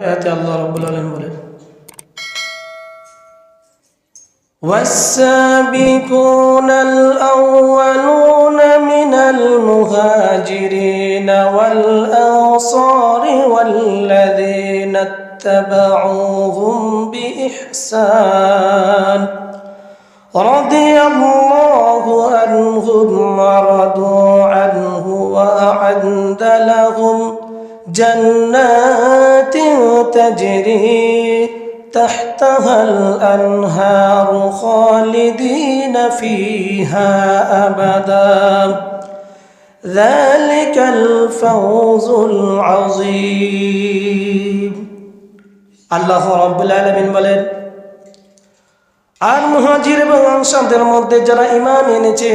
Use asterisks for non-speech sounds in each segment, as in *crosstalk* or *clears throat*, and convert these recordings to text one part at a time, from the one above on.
আয়াতে আল্লাহ রাব্বুল আলামিন বলেন والسابقون الأولون من المهاجرين والأنصار والذين اتبعوهم بإحسان رضي الله عنهم ورضوا عنه وأعد لهم جنات تجري تحتها الأنهار خالدين فيها أبدا ذلك الفوز العظيم الله رب العالمين বলেন আর মুহাজির এবং আনসারদের মধ্যে যারা ইমান এনেছে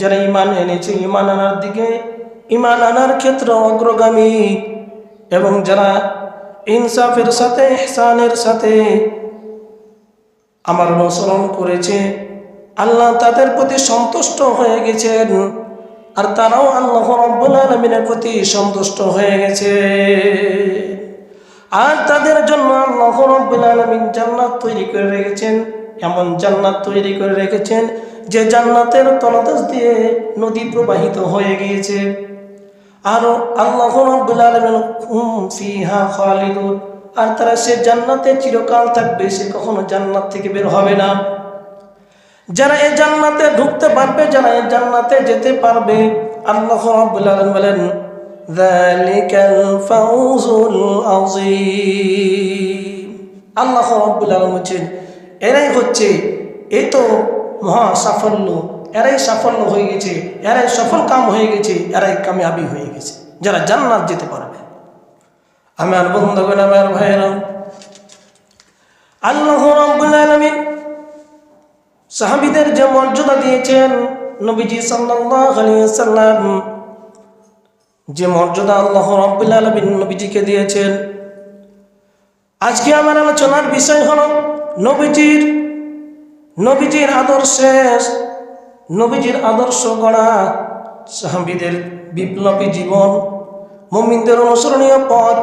যারা ইমান এনেছে ইমান আনার দিকে ইমান আনার ক্ষেত্রে অগ্রগামী এবং যারা ইনসাফের সাথে, ইহসানের সাথে আমার অনুসরণ করেছে। আল্লাহ তাদের প্রতি সন্তুষ্ট হয়ে গেছেন আর তারাও আল্লাহ রব্বুল আলমিনের প্রতি সন্তুষ্ট হয়ে গেছে। আর তাদের জন্য আল্লাহ রব্বুল আলমিন জান্নাত তৈরি করে রেখেছেন, এমন জান্নাত তৈরি করে রেখেছেন যে জান্নাতের তলদেশ দিয়ে নদী প্রবাহিত হয়ে গিয়েছে। আর আল্লাহ রব্বুল আলামিন হুম ফিহা খালিদুন। আর তারা সে জান্নাতে চিরকাল থাকবে, সে কখনো জান্নাত থেকে বের হবে না। যারা এই জান্নাতে ঢুকতে পারবে, যারা এই জান্নাতে যেতে পারবে, আল্লাহ রব্বুল আলামিন বলেন, যালিকাল ফাউজুল আযীম। আল্লাহ রব্বুল আলামিন বলছেন, এরাই হচ্ছে এই তো মহা সাফল্য এরাই সাফল্য হয়ে গেছে, এরাই সফল কাম হয়ে গেছে, এরাই কামিয়াবি হয়ে গেছে। যারা জান্নাত যেতে পারবে। আমার বন্ধুগণ আমার ভাইয়েরা, আল্লাহ রাব্বুল আলামিন সাহাবীদের যে মর্যাদা দিয়েছেন নবীজি সাল্লাল্লাহু আলাইহি সাল্লাম যে মর্যাদা আল্লাহ রাব্বুল আলামিন নবীজিকে দিয়েছেন। আজকে আমার আলোচনার বিষয় হলো নবীজির নবীজির আদর্শে নবীজির আদর্শ গড়া, সাহাবিদের বিপ্লবী জীবন, মমিনদের অনুসরণীয় পথ,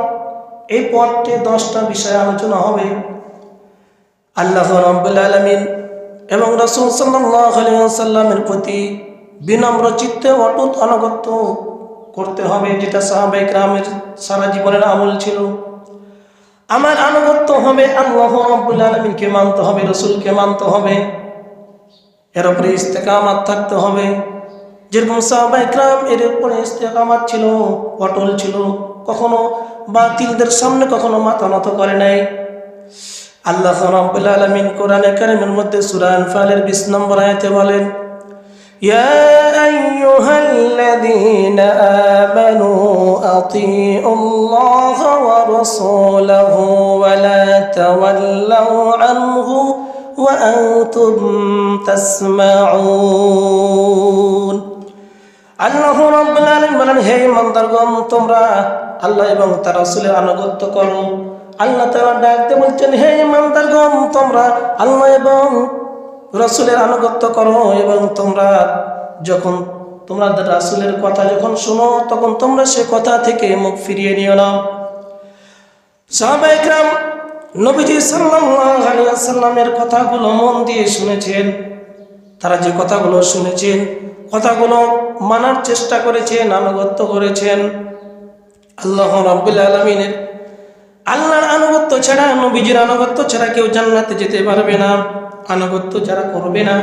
এই পথটি দশটা বিষয়ে আলোচনা হবে। আল্লাহ রব্বুল আলমিন এবং রসুল সাল্লামের প্রতি বিনম্র চিত্তে অটুট অনগত্য করতে হবে, যেটা সাহাবাই গ্রামের সারা জীবনের আমল ছিল। আমার আনুগত্য হবে আল্লাহ রব্বুল আলমিনকে মানতে হবে, রসুলকে মানতে হবে। এর উপরে ইস্তেকামাত থাকতে হবে। যেরকম সাহবাইকরাম এর উপরে ইস্তেকামাত ছিল অটল ছিল, কখনো বাতিলদের সামনে কখনো মাথা নত করে নাই। আল্লাহ রাব্বুল আলামিন কোরআনে কারিমের মধ্যে সূরা আনফালের 20 নম্বর আয়াতে বলেন, ইয়া আইয়ুহাল্লাযীনা আমানু আতিউল্লাহ ওয়া রাসূলাহু ওয়া লা তাওয়াল্লাউ আনহু وأنتم تسمعون আল্লাহ রাব্বুল আলামিন বলেন হে ইমানদারগণ তোমরা আল্লাহ এবং তার রাসূলের আনুগত্য করো আল্লাহ তাআলা ডাকতে বলছেন হে ইমানদারগণ তোমরা আল্লাহ এবং রাসূলের আনুগত্য করো এবং তোমরা যখন তোমরা রাসূলের কথা যখন শোনো তখন তোমরা সে কথা থেকে মুখ ফিরিয়ে নিও না সাহাবায়ে کرام নবীজি ওয়াসাল্লামের কথাগুলো মন দিয়ে শুনেছেন। তারা যে কথাগুলো শুনেছেন, কথাগুলো মানার চেষ্টা করেছেন, আনুগত্য করেছেন। আল্লাহ রাব্বুল আলামিনের আল্লাহর আনুগত্য ছাড়া, নবীজির আনুগত্য ছাড়া কেউ জান্নাতে যেতে পারবে না, আনুগত্য যারা করবে না,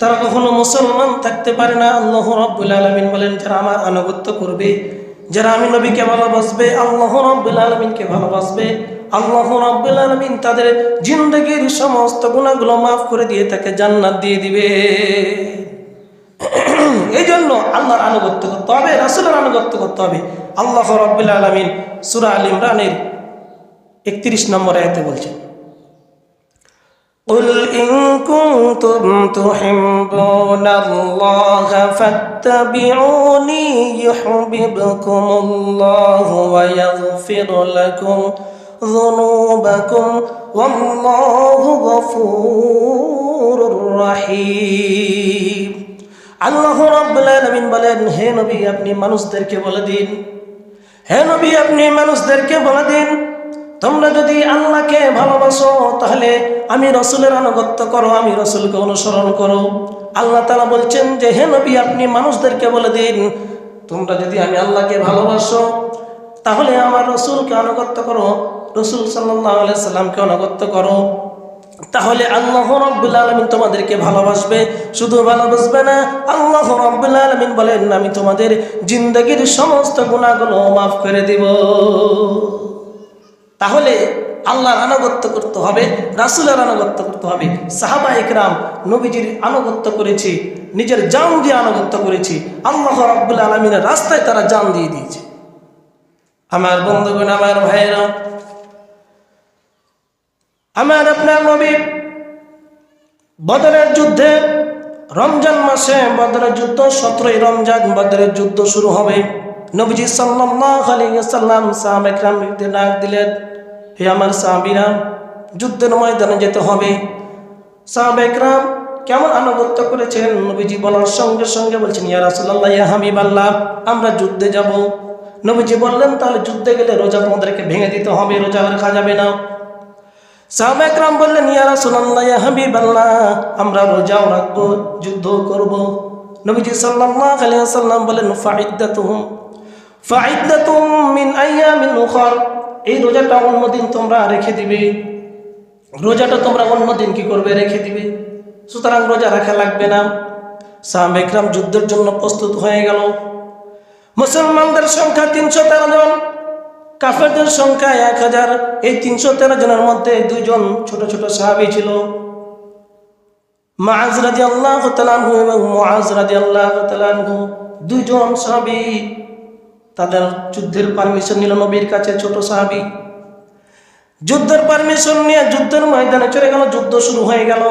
তারা কখনো মুসলমান থাকতে পারে না। আল্লাহ রাব্বুল আলামিন বলেন, যারা আমার আনুগত্য করবে, যারা আমি নবীকে ভালোবাসবে, আল্লাহ রাব্বুল আলামিনকে ভালোবাসবে আল্লাহ রাব্বুল আলামিন তাদের জিন্দগির সমস্ত গুনাহগুলো মাফ করে দিয়ে তাকে জান্নাত দিয়ে দিবে *clears throat* এই জন্য আল্লাহর আনুগত্য করতে হবে রাসুলের আনুগত্য করতে হবে আল্লাহ রাব্বুল আলামিন সূরা আল ইমরানের একত্রিশ নম্বর আয়াতে বলছেন قل إن كنتم تحبون الله فاتبعوني يحببكم الله ويغفر لكم ذنوبكم والله غفور رحيم আল্লাহ রাব্বুল আলামিন বলেন হে নবী আপনি মানুষদেরকে বলে দিন হে নবী আপনি মানুষদেরকে বলে দিন তোমরা যদি আল্লাহকে ভালোবাসো তাহলে আমি রসুলের আনুগত্য করো আমি রসুলকে অনুসরণ করো আল্লাহ তালা বলছেন যে হে নবী আপনি মানুষদেরকে বলে দিন তোমরা যদি আমি আল্লাহকে ভালোবাসো তাহলে আমার রসুলকে আনুগত্য করো রসুল সাল্লাহ সাল্লামকে আনুগত্য করো। তাহলে আল্লাহ রব্বুল আলমিন তোমাদেরকে ভালোবাসবে। শুধু ভালোবাসবে না, আল্লাহ রব্বুল আলমিন বলেন, আমি তোমাদের জিন্দগির সমস্ত গুণাগুলো মাফ করে দিব। তাহলে আল্লাহর আনুগত্য করতে হবে, রাসুলের আনুগত্য করতে হবে, সাহাবা একরাম, নবীজির আনুগত্য করেছি, নিজের জান দিয়ে আনুগত্য করেছি, আল্লাহ রব্বুল আলমিনের রাস্তায় তারা জান দিয়ে দিয়েছে। আমার বন্ধুগণ, আমার ভাইয়েরা আমার আপনার নবী বদরের যুদ্ধে রমজান মাসে বদরের যুদ্ধ, সতেরোই রমজান বদরের যুদ্ধ শুরু হবে। নবীজি সাল্লাম সাহাবা একরামকে ডাক দিলেন, হে আমার সাহাবীরা, যুদ্ধের ময়দানে যেতে হবে। সাহাবা একরাম কেমন আনুগত্য করেছেন? নবীজি বলার সঙ্গে সঙ্গে বলছেন, ইয়া রাসূলুল্লাহ, ইয়া হাবিবাল্লাহ, আমরা যুদ্ধে যাব। নবীজি বললেন, তাহলে যুদ্ধে গেলে রোজা তোমাদেরকে ভেঙে দিতে হবে, রোজা রাখা যাবে না। সাহাবা একরাম বললেন, ইয়া রাসূলুল্লাহ, ইয়া হাবিবাল্লাহ, আমরা রোজাও রাখব যুদ্ধ করব। নবীজি সাল্লাল্লাহু আলাইহি ওয়াসাল্লাম বলেন ফাইদ্দাতুহুম ফাইদ্দাতুম মিন আইয়ামিন উখর, এই রোজাটা অন্যদিন তোমরা রেখে দিবে। রোজাটা তোমরা অন্যদিন কি করবে, রেখে দিবে। সুতরাং রোজা রাখা লাগবে না। সাহাবা একরাম যুদ্ধের জন্য প্রস্তুত হয়ে গেল। মুসলমানদের সংখ্যা তিনশো তেরো জন। কাফেরদের সংখ্যা এক হাজার। এই তিনশো তেরো জনের মধ্যে দুইজন ছোট ছোট সাহাবি ছিল। মাজ রাজি আল্লাহ তালানহু এবং মহাজ রাজি আল্লাহ তালানহু দুইজন সাহাবি তাদের যুদ্ধের পারমিশন নিল নবীর কাছে ছোট সাহাবি। যুদ্ধের পারমিশন নিয়ে যুদ্ধের ময়দানে চলে গেল, যুদ্ধ শুরু হয়ে গেল।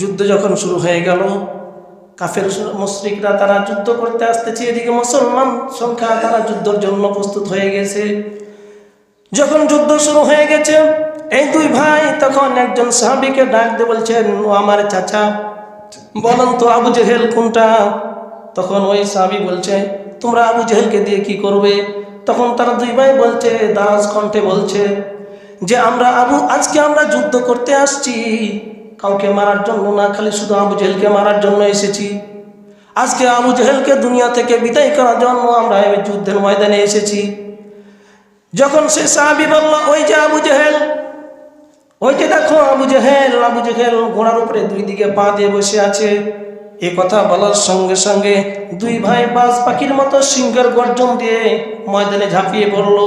যুদ্ধ যখন শুরু হয়ে গেল কাফের মুশ্রিকরা তারা যুদ্ধ করতে আসতেছে। এদিকে মুসলমান সংখ্যা তারা যুদ্ধের জন্য প্রস্তুত হয়ে গেছে। যখন যুদ্ধ শুরু হয়ে গেছে, এই দুই ভাই তখন একজন সাহাবিকে ডাক দিয়ে বলছেন, ও আমার চাচা, বলেন তো আবু জেহেল কোনটা? তখন ওই সাহাবি বলছে, তোমরা আবু জেহেলকে দিয়ে কি করবে? তখন তারা দুই ভাই বলছে, দাস কণ্ঠে বলছে যে, আমরা আবু, আজকে আমরা যুদ্ধ করতে আসছি। কাউকে মারার জন্য না, খালি শুধু আবু জেহেলকে মারার জন্য এসেছি। আজকে আবু জেহেলকে দুনিয়া থেকে বিদায় করার জন্য আমরা এই যুদ্ধের ময়দানে এসেছি। যখন সে সাহাবি বলল, ওই যে আবু জেহেল, ওই যে দেখো আবু জেহেল আবু জেহেল ঘোড়ার উপরে দুই দিকে পা দিয়ে বসে আছে। এ কথা বলার সঙ্গে সঙ্গে দুই ভাই বাজ পাখির মতো সিংহের গর্জন দিয়ে ময়দানে ঝাঁপিয়ে পড়ল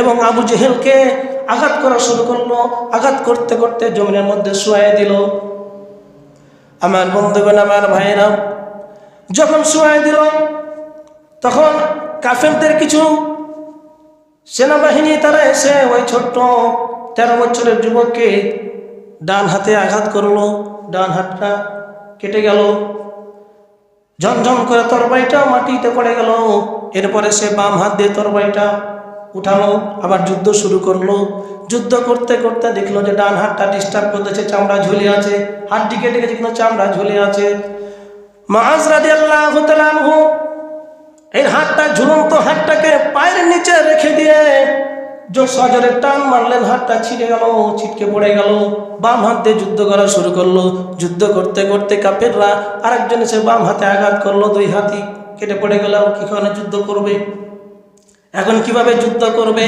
এবং আবু জেহেলকে আঘাত করা শুরু করল। আঘাত করতে করতে জমিনের মধ্যে শুয়ে দিল। আমার বন্ধুগণ, আমার ভাইয়েরা, যখন শুয়ে দিল, তখন কাফেরদের কিছু সেনাবাহিনী, তারা এসে ওই ছোট্ট তেরো বছরের যুবককে ডান হাতে আঘাত করল। ডান হাতটা কেটে গেল। ঝমঝম করে তরবারিটা মাটিতে পড়ে গেল। এরপরে সে বাম হাত দিয়ে তরবারিটা উঠালো, আবার যুদ্ধ শুরু করল। যুদ্ধ করতে করতে দেখল যে ডান হাতটা ডিস্টার্ব করতেছে চামড়া ঝুলে আছে। হাতটি কেটে গেছে কিন্তু চামড়া ঝুলে আছে। মাহাজ রাজি আল্লাহ এই হাতটা ঝুলন্ত হাতটাকে পায়ের নিচে রেখে দিয়ে যে সজরে টান মারলেন, হাতটা ছিঁড়ে গেল, ছিটকে পড়ে গেল। বাম হাত যুদ্ধ করা শুরু করল। যুদ্ধ করতে করতে কাপেররা আরেকজন এসে বাম হাতে আঘাত করল, দুই হাতি কেটে পড়ে গেল কি কারণে যুদ্ধ করবে? এখন কীভাবে যুদ্ধ করবে?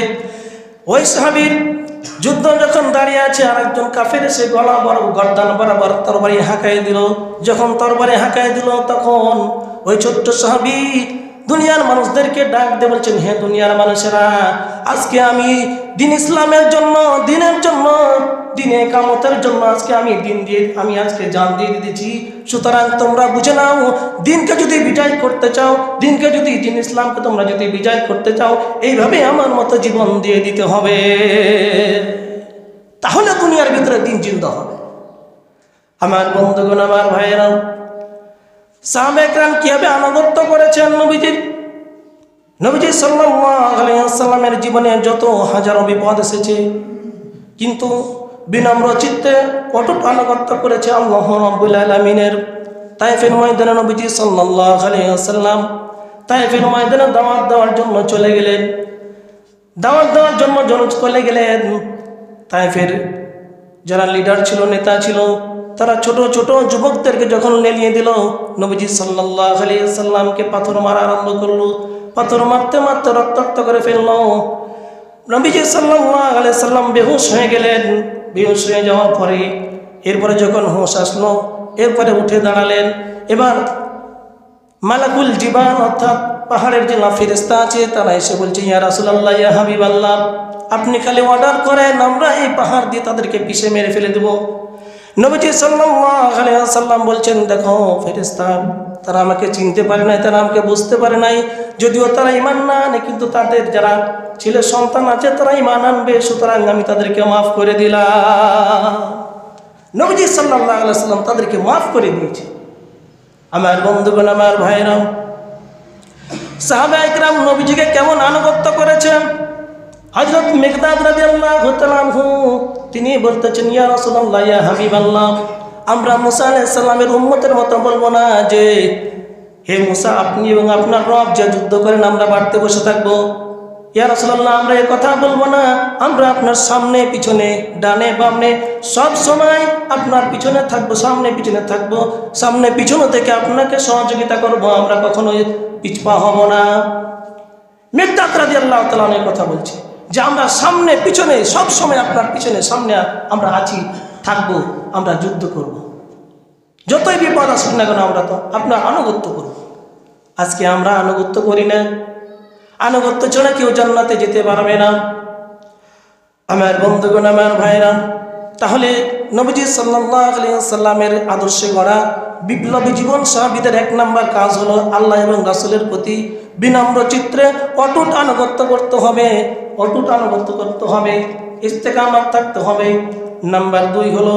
ওই সাহাবির যুদ্ধ যখন দাঁড়িয়ে আছে আর একজন কাফের এসে গলা বড় গর্দান বরাবর তরবারি হাঁকাই দিল। যখন তরবারি হাঁকাই দিল, তখন ওই ছোট্ট সাহাবি দুনিয়ার মানুষদেরকে ডাক দিয়ে বলছেন, হে দুনিয়ার মানুষেরা, আজকে আমি দিন ইসলামের জন্য, দিনের জন্য, দিনে কামতের জন্য আজকে আমি দিন দিয়ে, আমি আজকে জান দিয়ে দিতেছি। সুতরাং তোমরা বুঝে নাও, দিনকে যদি বিজয় করতে চাও, দিনকে যদি দিন ইসলামকে তোমরা যদি বিজয় করতে চাও, এইভাবে আমার মতো জীবন দিয়ে দিতে হবে। তাহলে দুনিয়ার ভিতরে দিন জিন্দা হবে। আমার বন্ধুগণ, আমার ভাইয়েরা সাহাবেকরাম কীভাবে আনুগত্য করেছেন নবীজির? নবীজি সাল্লামের জীবনে যত হাজারো বিপদ এসেছে, কিন্তু বিনম্র চিত্তে অটুট আনুগত্য করেছে আল্লাহ রব্বুল আলমিনের। তাইফের ময়দানে নবীজি সাল্লাহ আলিয়াল্লাম তাইফের ময়দানে দাওয়াত দেওয়ার জন্য চলে গেলেন। দাওয়াত দেওয়ার জন্য জন চলে গেলেন তাই ফের যারা লিডার ছিল, নেতা ছিল তারা ছোট ছোট যুবকদেরকে যখন লেলিয়ে দিল, নবীজি সাল্লাহ আলী সাল্লামকে পাথর মারা আরম্ভ করল। পাথর মারতে মারতে রক্তাক্ত করে ফেলল। নবীজি সাল্লাহ আলি সাল্লাম বেহুশ হয়ে গেলেন। বেহুশ হয়ে যাওয়ার পরে, এরপরে যখন হোশ আসলো, এরপরে উঠে দাঁড়ালেন। এবার মালাকুল জীবান অর্থাৎ পাহাড়ের যে ফেরিস্তা আছে, তারা এসে বলছে, ইয়া রাসুলাল্লাহ, ইয়া হাবিব আল্লাহ আপনি খালি অর্ডার করেন, আমরা এই পাহাড় দিয়ে তাদেরকে পিষে মেরে ফেলে দেব। নবীজি সাল্লাম বলছেন, দেখো ফেরিস্তা তারা আমাকে চিনতে পারে নাই, তারা আমাকে বুঝতে পারে নাই। যদিও তারা ইমান না আনে, কিন্তু তাদের যারা ছেলে সন্তান আছে, তারা ইমান আনবে। সুতরাং আমি তাদেরকে মাফ করে দিলাম। নবীজি সাল্লাহ আলাইসাল্লাম তাদেরকে মাফ করে দিয়েছে। আমার বন্ধুগণ, আমার ভাইরাম সাহাবা নবীজিকে কেমন আনুগত্য করেছেন? হজরত মেঘদাদ রাজি আল্লাহ তিনি বলতেছেন, ইয়া রসুল্লাহ ইয়া হাবিব আল্লাহ আমরা মুসা আলাইসাল্লামের উম্মতের মতো বলব না যে, হে মুসা, আপনি এবং আপনার রব যে যুদ্ধ করেন, আমরা বাড়তে বসে থাকব। ইয়া রসুল্লাহ আমরা এ কথা বলব না। আমরা আপনার সামনে, পিছনে, ডানে, বামনে, সব সময় আপনার পিছনে থাকব, সামনে, পিছনে থাকব। সামনে, পিছনে থেকে আপনাকে সহযোগিতা করব, আমরা কখনো পিছপা হব না। রাজি আল্লাহ তালের কথা বলছি। যে আমরা সামনে, পিছনে, সব সময় আপনার পিছনে, সামনে আমরা আছি, থাকব, আমরা যুদ্ধ করব। যতই বিপদ আসুক না কেন, আমরা তো আপনার আনুগত্য করব। আজকে আমরা আনুগত্য করি না। আনুগত্য ছাড়া কেউ জান্নাতে যেতে পারবে না। আমার বন্ধুগণ, আমার ভাইরা তাহলে নবীজি সাল্লামের আদর্শে গড়া বিপ্লবী জীবন সাহাবিদের এক নাম্বার কাজ হলো আল্লাহ এবং রাসুলের প্রতি বিনম্র চিত্রে অটুট আনুগত্য করতে হবে, অটুট আনুগত্য করতে হবে, ইস্তেকামাত থাকতে হবে। নাম্বার দুই হলো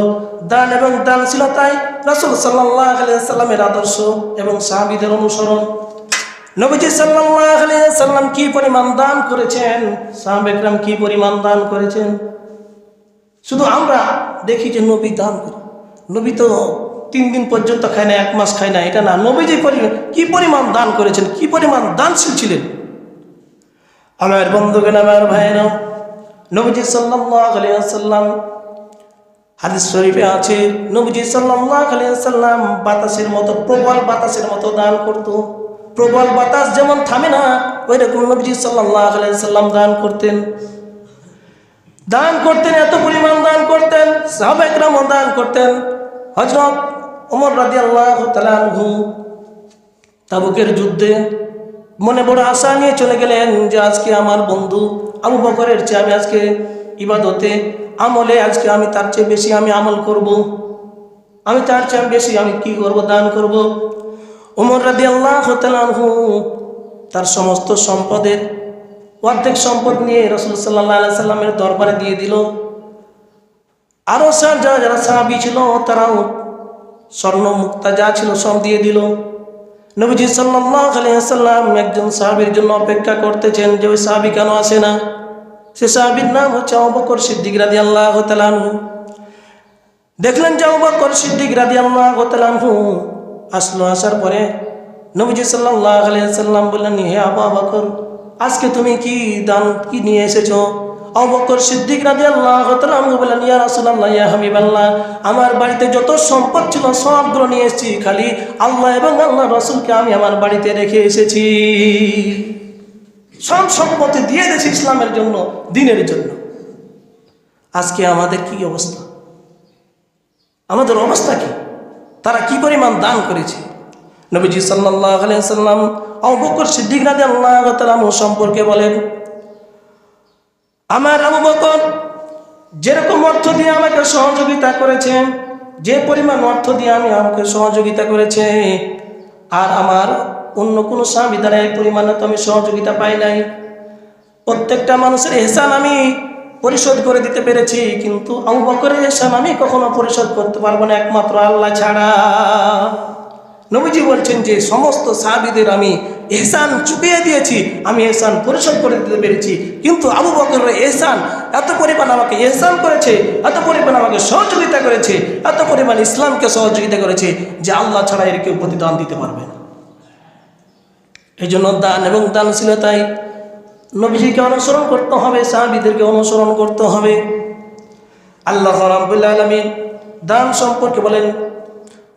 দান এবং দানশীলতায় রাসুল সাল্লাহ সাল্লামের আদর্শ এবং সাহাবিদের অনুসরণ। নবীজি সাল্লাহ সাল্লাম কি পরিমাণ দান করেছেন? সাহাবেকরাম কি পরিমাণ দান করেছেন? শুধু আমরা দেখি যে নবী দান করে নবী তো তিন দিন পর্যন্ত খায় না, এক মাস খায় না, এটা না। নবী যে পরিমাণ কি পরিমাণ দান করেছেন, কি পরিমাণ দানশীল ছিলেন? আমার বন্ধুগণ, আমার ভাইয়েরা, নবীজি সাল্লাম হাদিস শরীফে আছে, নবীজি সাল্লাম বাতাসের মতো, প্রবল বাতাসের মতো দান করত। প্রবল বাতাস যেমন থামে না ওই রকম নবীজি সাল্লাম দান করতেন। দান করতেন, এত পরিমাণ দান করতেন সাহাবেকরামও দান করতেন। হজরত ওমর রাজি আল্লাহ তালু তাবুকের যুদ্ধে মনে বড় আশা নিয়ে চলে গেলেন যে আজকে আমার বন্ধু আবু বকরের চেয়ে আমি আজকে ইবাদতে আমলে আজকে আমি তার চেয়ে বেশি আমি আমল করব। আমি তার চেয়ে বেশি আমি কি করব, দান করব। ওমর রাদি আল্লাহ তালু তার সমস্ত সম্পদের অর্ধেক সম্পদ নিয়ে রসুল সাল্লাহ সাল্লামের দরবারে দিয়ে দিল আরও স্যার যারা যারা সাহাবি ছিল তারাও স্বর্ণ মুক্তা যা ছিল, সব দিয়ে দিল। নবীজি সাল্লাম একজন সাহাবির জন্য অপেক্ষা করতেছেন যে ওই সাহাবি কেন আসে না? সে সাহাবির নাম হচ্ছে অবকর সিদ্দিক রাদি আল্লাহ তালানহু দেখলেন যে অবকর সিদ্দিক রাদি আল্লাহ তালানহু আসলো, আসার পরে নবীজি সাল্লাহ সাল্লাম বললেন, হে আবু আবাকর আজকে তুমি কি দান, কি নিয়ে এসেছ? অবকর সিদ্দিক রাজি আল্লাহ বললেন ইয়া রাসুল্লাহ ইয়া হাবিব আল্লাহ আমার বাড়িতে যত সম্পদ ছিল সবগুলো নিয়ে এসেছি খালি আল্লাহ এবং আল্লাহ রসুলকে আমি আমার বাড়িতে রেখে এসেছি। সব সম্পত্তি দিয়ে দিয়েছি ইসলামের জন্য, দিনের জন্য। আজকে আমাদের কি অবস্থা? আমাদের অবস্থা কি? তারা কি পরিমাণ দান করেছে? নবীজি সাল্লাহ আলিয়া সাল্লাম অবকর সিদ্দিক রাজি আল্লাহ সম্পর্কে বলেন আমার আবু বকর যেরকম অর্থ দিয়ে আমাকে সহযোগিতা করেছে, যে পরিমাণ অর্থ দিয়ে আমি আমাকে সহযোগিতা করেছে, আর আমার অন্য কোনো স্বামী দ্বারা এই পরিমাণে তো আমি সহযোগিতা পাই নাই। প্রত্যেকটা মানুষের এহসান আমি পরিশোধ করে দিতে পেরেছি, কিন্তু আবু বকরের এহসান আমি কখনো পরিশোধ করতে পারব না, একমাত্র আল্লাহ ছাড়া। নবীজি বলছেন যে, সমস্ত সাহাবিদের আমি এহসান চুপিয়ে দিয়েছি, আমি এহসান পরিশোধ করে দিতে পেরেছি। কিন্তু আবু বকর এহসান এত পরিমাণ আমাকে এহসান করেছে, এত পরিমাণ আমাকে সহযোগিতা করেছে, এত পরিমাণ ইসলামকে সহযোগিতা করেছে যে আল্লাহ ছাড়া এর কেউ প্রতিদান দিতে পারবে না। এই জন্য দান এবং দানশীলতায় নবীজিকে অনুসরণ করতে হবে, সাহাবিদেরকে অনুসরণ করতে হবে। আল্লাহ রাব্বুল আলামিন দান সম্পর্কে বলেন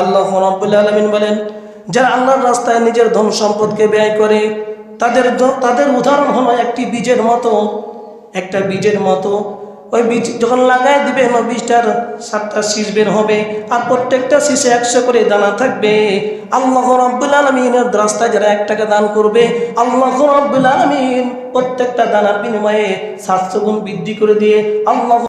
আল্লাহ রাব্বুল আলামিন বলেন, যারা আল্লাহর রাস্তায় নিজের ধন সম্পদকে ব্যয় করে, তাদের তাদের উদাহরণ হলো একটি বীজের মতো, একটা বীজের মতো। ওই বীজ যখন লাগাই দিবে বীজটার সাতটা শীষ বের হবে, আর প্রত্যেকটা শীষে একশো করে দানা থাকবে। আল্লাহ রব্বুল আলমিনের রাস্তায় যারা এক টাকা দান করবে, আল্লাহ রব্বুল আলমিন প্রত্যেকটা দানার বিনিময়ে সাতশো গুণ বৃদ্ধি করে দিয়ে আল্লাহ